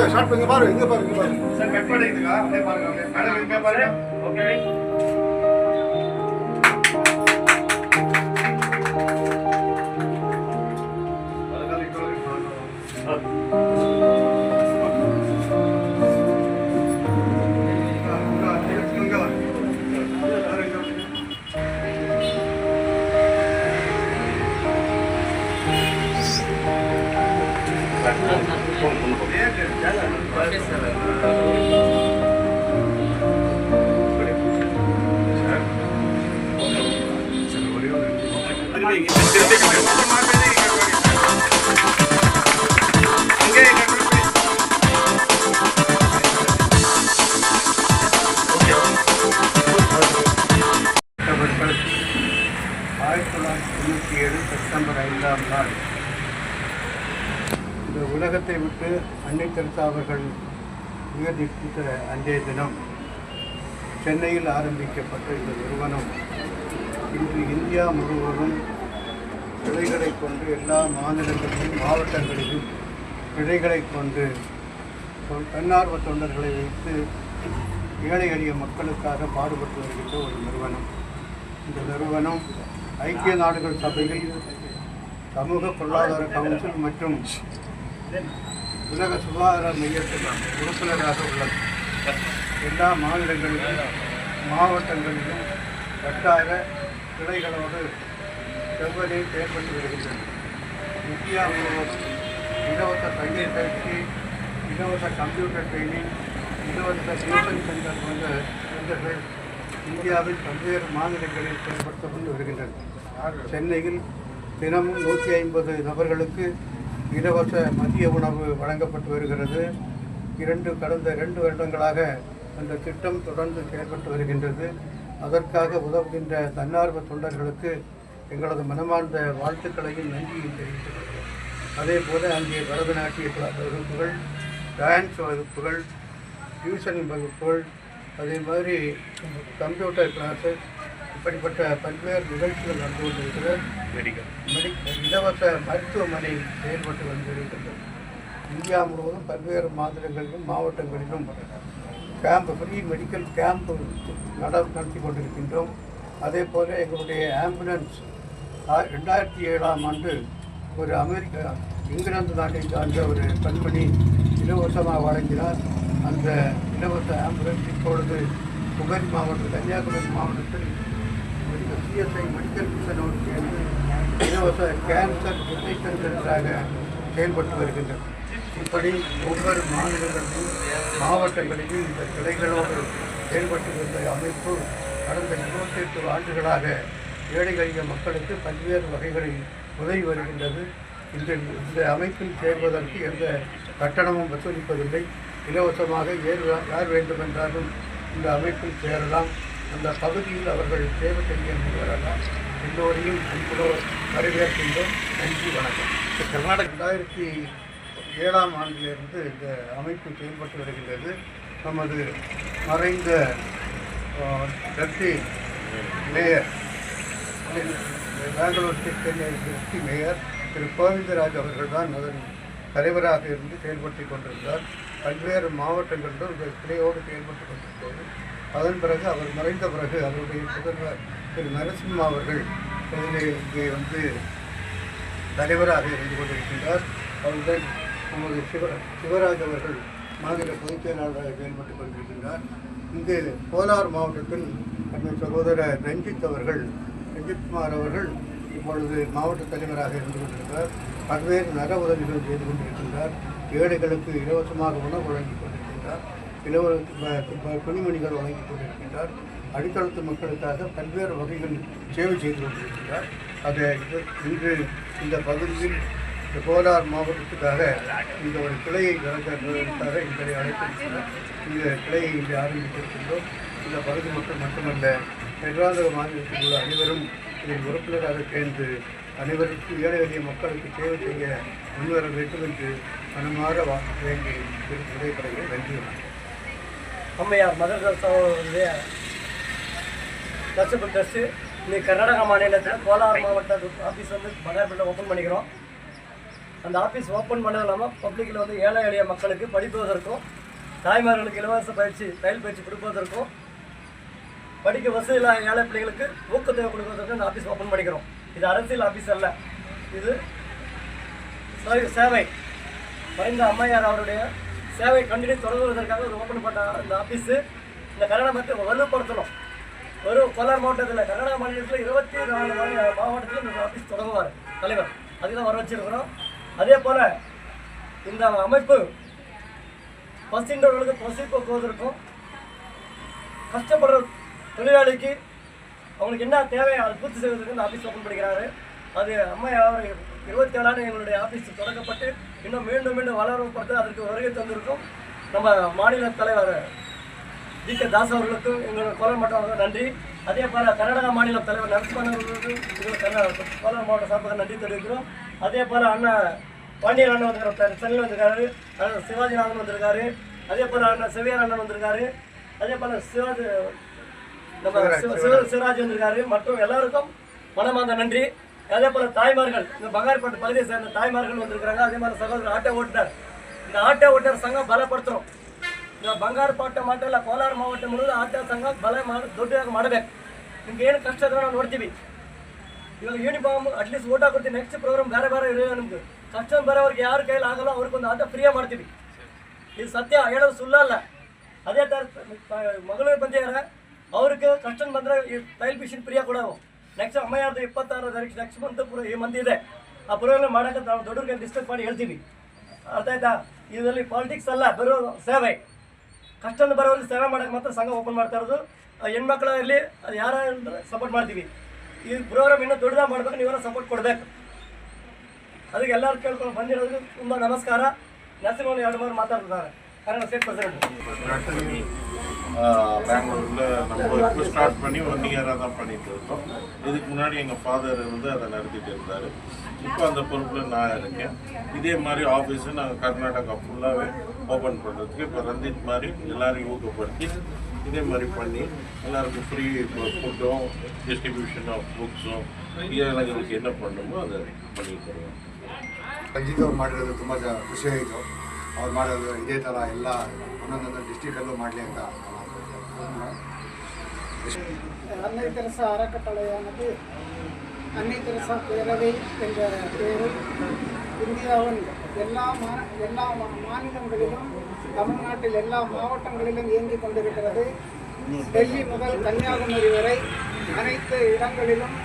அப்படியே ஷார்ட் பண்ணி பாரு இங்க பாரு இங்க பாரு. சார் கட் பண்ணிக்குதுக்கா அப்படியே பாருங்க அப்படியே மேடம் இங்க பாருங்க. ஓகே உலகத்தை அன்னை தெரசா அவர்கள் உயர்ந்திட்ட அன்றைய தினம் சென்னையில் ஆரம்பிக்கப்பட்ட இந்த நிறுவனம். இன்று இந்தியா முழுவதும் கிளைகளை கொண்டு எல்லா மாநிலங்களிலும் மாவட்டங்களிலும் கிளைகளை கொண்டு தன்னார்வ தொண்டர்களை வைத்து ஏழை எளிய மக்களுக்காக பாடுபட்டு வருகின்ற ஒரு நிறுவனம். இந்த நிறுவனம் ஐக்கிய நாடுகள் சபையில் சமூக பொருளாதார கவுன்சில் மற்றும் உலக சுகாதார மையத்தில் உறுப்பினராக உள்ளது எல்லா மாநிலங்களிலும் மாவட்டங்களிலும் வட்டார கிளைகளோடு செவ்வனே செயல்பட்டு வருகின்றன. இந்தியா முழுவதும் இலவச தையல் பயிற்சி இலவச கம்ப்யூட்டர் ட்ரைனிங் இலவச டியூஷன் சென்டர் போன்ற சென்டர்கள் இந்தியாவில் பல்வேறு மாநிலங்களில் செயல்படுத்தப்பட்டு வருகின்றன. சென்னையில் தினமும் நூற்றி ஐம்பது நபர்களுக்கு இலவச மதிய உணவு வழங்கப்பட்டு வருகிறது. இரண்டு கடந்த இரண்டு வருடங்களாக அந்த திட்டம் தொடர்ந்து செயல்பட்டு வருகின்றது. அதற்காக உதவுகின்ற தன்னார்வ தொண்டர்களுக்கு எங்களது மனமார்ந்த வாழ்த்துக்களையும் நன்றியும் தெரிவித்துக் அதே போல அங்கே பரதநாட்டிய வகுப்புகள் டான்ஸ் வகுப்புகள் டியூஷன் வகுப்புகள் அதே மாதிரி கம்ப்யூட்டர் கிளாஸஸ் இப்படிப்பட்ட பல்வேறு நிகழ்ச்சிகள் நடந்து கொண்டிருக்கிறது. மெடி இலவச மருத்துவமனை செயல்பட்டு வந்திருக்கின்றது இந்தியா முழுவதும் பல்வேறு மாநிலங்களிலும் மாவட்டங்களிலும் கேம்ப் ஃப்ரீ மெடிக்கல் கேம்ப் நட நடத்தி கொண்டிருக்கின்றோம். அதே போல் எங்களுடைய ஆம்புலன்ஸ் ரெண்டாயிரத்தி ஏழாம் ஆண்டு ஒரு அமெரிக்கா இங்கிலாந்து நாட்டை சார்ந்த ஒரு பெண்மணி இலவசமாக வழங்கினார். அந்த இலவச ஆம்புலன்ஸ் இப்பொழுது குமரி மாவட்டம் கன்னியாகுமரி மாவட்டத்தில் சிஎஸ்ஐ மெடிக்கல் மிஷனோடு சேர்ந்து இலவச கேன்சர் டிடெக்ஷன் சென்டராக செயல்பட்டு வருகின்றன. இப்படி ஒவ்வொரு மாநிலங்களிலும் மாவட்டங்களிலும் இந்த கிளைகளோடு செயல்பட்டு வந்த அமைப்பு கடந்த இருபத்தெட்டு ஆண்டுகளாக ஏழை எளிய மக்களுக்கு பல்வேறு வகைகளில் உதவி வருகின்றது. இந்த இந்த அமைப்பில் சேர்வதற்கு எந்த கட்டணமும் வசூலிப்பதில்லை. இலவசமாக ஏர் யார் வேண்டுமென்றாலும் இந்த அமைப்பில் சேரலாம். அந்த பகுதியில் அவர்கள் சேவை செய்ய முன்வரலாம் எல்லோரையும் அன்புடன் வரவேற்கின்றோம். நன்றி வணக்கம். கர்நாடக ரெண்டாயிரத்தி ஏழாம் ஆண்டிலிருந்து இந்த அமைப்பு செயல்பட்டு வருகின்றது. நமது மறைந்த deputy mayor Bangalore Chennai deputy mayor Thiru Govindaraj அவர்கள் தான் அதன் தலைவராக இருந்து செயல்பட்டு கொண்டிருந்தார். பல்வேறு மாவட்டங்களிலும் இந்த கிளையோடு செயல்பட்டு கொண்டிருந்தது. அதன் பிறகு அவர் மறைந்த பிறகு அவருடைய புதல்வர் திரு நரசிம்மா அவர்கள் இங்கே வந்து தலைவராக இருந்து கொண்டிருக்கின்றார். அவருடன் நமது சிவ சிவராஜ் அவர்கள் மாநில பொதுச் செயலாளராக செயல்பட்டுக் கொண்டிருக்கின்றார். இங்கு கோலார் மாவட்டத்தில் நம்ம சகோதரர் ரஞ்சித் அவர்கள் ரஞ்சித்குமார் அவர்கள் இப்பொழுது மாவட்ட தலைவராக இருந்து கொண்டிருக்கிறார். பல்வேறு நல உதவிகள் செய்து கொண்டிருக்கின்றார். ஏழைகளுக்கு இலவசமாக உணவு வழங்கி கொண்டிருக்கின்றார். இளவரசர் துணிமணிகள் வழங்கிக் கொண்டிருக்கின்றார். அடித்தளத்து மக்களுக்காக பல்வேறு வகைகள் சேவை செய்து கொண்டிருக்கின்றார். அதை இன்று இந்த பகுதியில் கோலார் மாவட்டத்துக்காக இந்த ஒரு கிளையை நடத்துவதற்காக எங்களை அழைத்திருக்கிறார். இந்த கிளையை இன்று ஆரம்பித்திருக்கின்றோம். இந்த பகுதி மக்கள் மட்டுமல்ல கர்நாடக மாநிலத்தில் உள்ள அனைவரும் இதில் உறுப்பினராக சேர்ந்து அனைவருக்கும் ஏழை எளிய மக்களுக்கு சேவை செய்ய முன்வர வேண்டும் என்று மனமாற வா- வேண்டி விடைபெறுகிறேன். நன்றி. வணக்கம் அம்மையார் மதர் அவர்களுடைய நர்சபிள் ட்ரஸ்ட்டு இன்னைக்கு கர்நாடகா மாநிலத்தில் கோலார் மாவட்ட ஆஃபீஸ் வந்து பகார்பேட்டில் ஓப்பன் பண்ணிக்கிறோம். அந்த ஆஃபீஸ் ஓப்பன் பண்ணது இல்லாமல் பப்ளிக்கில் வந்து ஏழை எளிய மக்களுக்கு படிப்பதற்கும் தாய்மார்களுக்கு இலவச பயிற்சி தையல் பயிற்சி கொடுப்பதற்கும் படிக்க வசதி இல்லாத ஏழை பிள்ளைகளுக்கு ஊக்கத்தொகை கொடுப்பதற்கு இந்த ஆஃபீஸ் ஓப்பன் பண்ணிக்கிறோம். இது அரசியல் ஆஃபீஸ் அல்ல. இது சேவை. மறைந்த அம்மையார் அவருடைய சேவை கண்டினியூ தொடங்குவதற்காக ஒரு ஓப்பன் பண்ண இந்த ஆஃபீஸு இந்த கன்னடத்தை வலுப்படுத்தணும். வெறும் கோலார் மாவட்டத்தில் கன்னட மாநிலத்தில் இருபத்தி நாலு மாநில- மாவட்டத்தில் இந்த ஆஃபீஸ் தொடங்குவார் தலைவர். அதுதான் வர வச்சிருக்கிறோம். அதே போல் இந்த அமைப்பு பசின்றவர்களுக்கு பசி போக்குவதற்கும் கஷ்டப்படுற தொழிலாளிக்கு அவங்களுக்கு என்ன தேவை அதை பூர்த்தி செய்வதற்கு இந்த ஆஃபீஸ் ஓப்பன் பண்ணிக்கிறாரு. அது அம்மையார் இருபத்தி ஏழாண்டு எங்களுடைய ஆஃபீஸ் தொடங்கப்பட்டு இன்னும் மீண்டும் மீண்டும் வளரப்பட்டு அதற்கு வருகை தந்திருக்கும் நம்ம மாநில தலைவர் ஜி கே தாஸ் அவர்களுக்கும் எங்களோட கோலம் மாவட்டம் நன்றி. அதே போல் கர்நாடகா மாநில தலைவர் நரசிம்மன் அவர்களுக்கும் கோலம் மாவட்ட சார்பாக நன்றி தெரிவிக்கிறோம். அதே போல் அண்ணன் பாண்டியன் அண்ணன் வந்திருக்காரு சென்னையில் வந்திருக்காரு அண்ணன் சிவாஜிநாதன் வந்திருக்காரு. அதே போல் அண்ணன் செவியார் அண்ணன் வந்திருக்காரு. அதே போல் சிவாஜி நம்ம சிவ- சிவ- சிவராஜ் வந்திருக்காரு. மற்றும் எல்லாருக்கும் மனமார்ந்த நன்றி. அதே போல தாய்மார்கள் இந்த பங்கார்பட்டு பகுதியை சேர்ந்த தாய்மார்கள் வந்திருக்கிறாங்க அதே மாதிரி சகோதரர் ஆட்டோ ஓட்டுநர் இந்த ஆட்டோ ஓட்டுநர் சங்கம் பலப்படுத்துறோம் இந்த ಬಂಗಾರಪಾಟ ಮಾತ್ರ ಇಲ್ಲ ಕೋಲಾರ ಮಾವಟ್ಟ ಮುಗಿದು ಆಟ ಸಂಘ ಬಲ ಮಾಡಿ ದೊಡ್ಡದಾಗಿ ಮಾಡಬೇಕು ನಿಮ್ಗೆ ಏನು ಕಷ್ಟ ಇದ್ರೆ ನಾವು ನೋಡ್ತೀವಿ ಇವಾಗ ಯೂನಿಫಾರ್ಮ್ ಅಟ್ಲೀಸ್ಟ್ ಓಟ್ ಹಾಕೊಡ್ತೀವಿ ನೆಕ್ಸ್ಟ್ ಪ್ರೋಗ್ರಾಮ್ ಬೇರೆ ಬೇರೆ ಇರೋ ನಿಮ್ಗೆ ಕಷ್ಟ ಬರೋರಿಗೆ ಯಾರ ಕೈಲಿ ಆಗಲ್ಲ ಅವ್ರಿಗೊಂದು ಆಟ ಫ್ರೀಯಾಗಿ ಮಾಡ್ತೀವಿ ಇದು ಸತ್ಯ ಹೇಳೋದು ಸುಳ್ಳಲ್ಲ ಅದೇ ಥರ ಮಗಳು ಬಂದಿದ್ದಾರೆ ಅವ್ರಿಗೆ ಕಷ್ಟ ಬಂದರೆ ಈ ಟೈಲ್ ಮಿಷಿನ್ ಫ್ರೀಯಾಗಿ ಕೊಡೋವು ನೆಕ್ಸ್ಟ್ ಅಮ್ಮಯ್ಯದು ಇಪ್ಪತ್ತಾರು ತಾರೀಕು ನೆಕ್ಸ್ಟ್ ಮಂತ್ ಪುರ ಈ ಮಂದಿ ಇದೆ. ಆ ಪ್ರೋಗ್ರಾಮ್ ಮಾಡೋಕ್ಕೆ ನಾವು ದೊಡ್ಡವ್ರಿಗೆ ಡಿಸ್ಕಸ್ ಮಾಡಿ ಹೇಳ್ತೀವಿ. ಅರ್ಥ ಆಯ್ತಾ? ಇದರಲ್ಲಿ ಪಾಲಿಟಿಕ್ಸ್ ಅಲ್ಲ, ಬರೋ ಸೇವೆ. ಕಷ್ಟದ ಬರೋರಿಗೆ ಸೇವೆ ಮಾಡೋಕ್ಕೆ ಮಾತ್ರ ಸಂಘ ಓಪನ್ ಮಾಡ್ತಾ ಇರೋದು. ಆ ಹೆಣ್ಮಕ್ಳಾಗಲಿ ಅದು ಯಾರ ಸಪೋರ್ಟ್ ಮಾಡ್ತೀವಿ. ಈ ಪ್ರೋಗ್ರಾಮ್ ಇನ್ನೂ ದೊಡ್ಡದಾಗ ಮಾಡ್ಬೇಕು, ನೀವೆಲ್ಲ ಸಪೋರ್ಟ್ ಕೊಡಬೇಕು. ಅದಕ್ಕೆ ಎಲ್ಲರೂ ಕೇಳ್ಕೊಂಡು ಬಂದಿರೋದು ತುಂಬ ನಮಸ್ಕಾರ. ನರಸಿಂಹನ್ ಎರಡು ಮೂರು ಮಾತಾಡ್ತಿದ್ದಾರೆ. பெங்களூரில் நம்ம இப்போ ஸ்டார்ட் பண்ணி ஒன் இயராக தான் பண்ணிட்டு இருக்கோம் இதுக்கு முன்னாடி எங்கள் ஃபாதர் வந்து அதை நடத்திட்டு இருந்தார் இப்போ அந்த பொறுப்பில் நான் இருக்கேன் இதே மாதிரி ஆஃபீஸு நாங்கள் கர்நாடகா ஃபுல்லாகவே ஓப்பன் பண்ணுறதுக்கு இப்போ ரஞ்சித் மாதிரி எல்லாரையும் ஊக்கப்படுத்தி இதே மாதிரி பண்ணி எல்லாருக்கும் ஃப்ரீ ஃபுட்டும் டிஸ்ட்ரிபியூஷன் ஆஃப் புக்ஸும் எங்களுக்கு என்ன பண்ணணுமோ அதை பண்ணிட்டு இருக்கோம் ರಂಜಿತ್ ಅವ್ರು ಮಾಡಿರೋದು ತುಂಬ ಜ ಖುಷಿ ಆಯಿತು ಅವ್ರು ಮಾಡೋದು ಇದೇ ಥರ ಎಲ್ಲ ಒಂದೊಂದೊಂದು ಡಿಸ್ಟಿಕಲ್ಲೂ ಮಾಡಲಿ ಅಂತ அன்னை தெரசா அறக்கட்டளையானது அன்னை தெரசா பேரவை என்ற பெயரில் இந்தியாவின் எல்லா மா எல்லா மா- மாநிலங்களிலும் தமிழ்நாட்டில் எல்லா மாவட்டங்களிலும் இயங்கிக் கொண்டிருக்கிறது டெல்லி முதல் கன்னியாகுமரி வரை அனைத்து இடங்களிலும்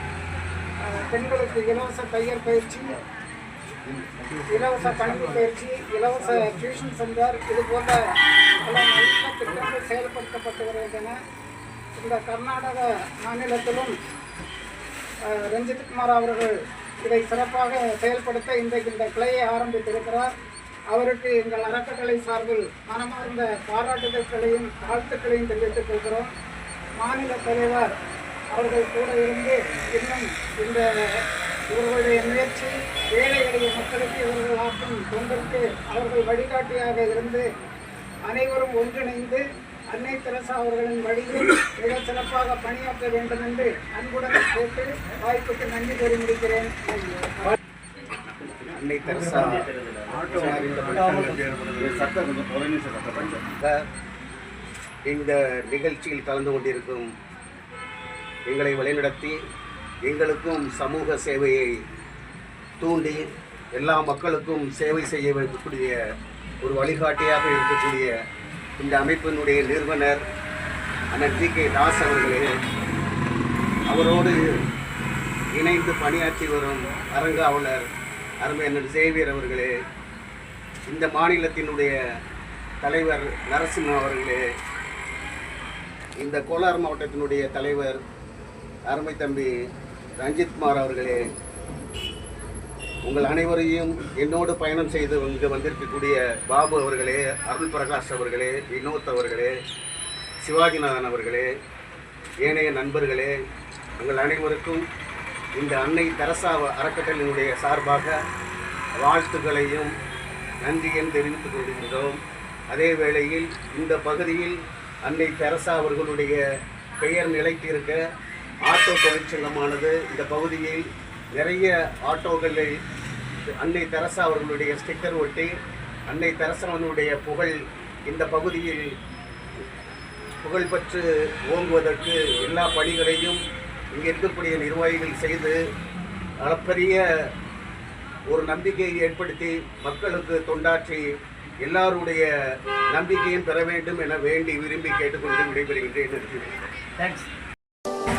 அஹ், பெண்களுக்கு இலவச தையல் பயிற்சி இலவச கல்வி பயிற்சி இலவச டியூஷன் சென்டர் இது போன்ற பல நல்ல திட்டங்கள் செயல்படுத்தப்பட்டு வருகின்றன இந்த கர்நாடக மாநிலத்திலும் ரஞ்சித் குமார் அவர்கள் இதை சிறப்பாக செயல்படுத்த இன்றைக்கு இந்த கிளையை ஆரம்பித்திருக்கிறார். அவருக்கு எங்கள் அறக்கட்டளை சார்பில் மனமார்ந்த பாராட்டுதல்களையும் வாழ்த்துக்களையும் தெரிவித்துக் கொள்கிறோம். மாநில தலைவர் அவர்கள் கூட இருந்து இன்னும் இந்த இவர்களுடைய முயற்சி ஏழை எளிய மக்களுக்கு இவர்கள் ஆற்றும் தொண்டிற்கு அவர்கள் வழிகாட்டியாக இருந்து அனைவரும் ஒன்றிணைந்து அன்னை தெரசா அவர்களின் வழியில் மிக சிறப்பாக பணியாற்ற வேண்டும் என்று அன்புடன் கேட்டு வாய்ப்புக்கு நன்றி கூறி முடிக்கிறேன். அன்னை தெரசா இந்த நிகழ்ச்சியில் கலந்து கொண்டிருக்கும் எங்களை வழிநடத்தி எங்களுக்கும் சமூக சேவையை தூண்டி எல்லா மக்களுக்கும் சேவை செய்ய வைக்கக்கூடிய ஒரு வழிகாட்டியாக இருக்கக்கூடிய இந்த அமைப்பினுடைய நிறுவனர் அண்ணன் ஜி கே தாஸ் அவர்களே அவரோடு இணைந்து பணியாற்றி வரும் அரங்காவலர் அருமையண்ணன் சேவியர் அவர்களே இந்த மாநிலத்தினுடைய தலைவர் நரசிம்ம அவர்களே இந்த கோலார் மாவட்டத்தினுடைய தலைவர் அருமை தம்பி ரஞ்சித்குமார் அவர்களே உங்கள் அனைவரையும் என்னோடு பயணம் செய்து இங்கு வந்திருக்கக்கூடிய பாபு அவர்களே அருள் பிரகாஷ் அவர்களே வினோத் அவர்களே சிவாஜிநாதன் அவர்களே ஏனைய நண்பர்களே உங்கள் அனைவருக்கும் இந்த அன்னை தரசா அறக்கட்டளையினுடைய சார்பாக வாழ்த்துக்களையும் நன்றியும் தெரிவித்துக் கொள்கின்றோம். அதே வேளையில் இந்த பகுதியில் அன்னை தெரசா அவர்களுடைய பெயர் நிலைத்திருக்க ஆட்டோ தொழிற்சங்கமானது இந்த பகுதியில் நிறைய ஆட்டோகளில் அன்னை தெரசா அவர்களுடைய ஸ்டிக்கர் ஒட்டி அன்னை தெரசாவினுடைய புகழ் இந்த பகுதியில் புகழ்பெற்று ஓங்குவதற்கு எல்லா பணிகளையும் இங்கே இருக்கக்கூடிய நிர்வாகிகள் செய்து அளப்பரிய ஒரு நம்பிக்கையை ஏற்படுத்தி மக்களுக்கு தொண்டாற்றி எல்லாருடைய நம்பிக்கையும் பெற வேண்டும் என வேண்டி விரும்பி கேட்டுக்கொண்டு விடைபெறுகின்றேன்.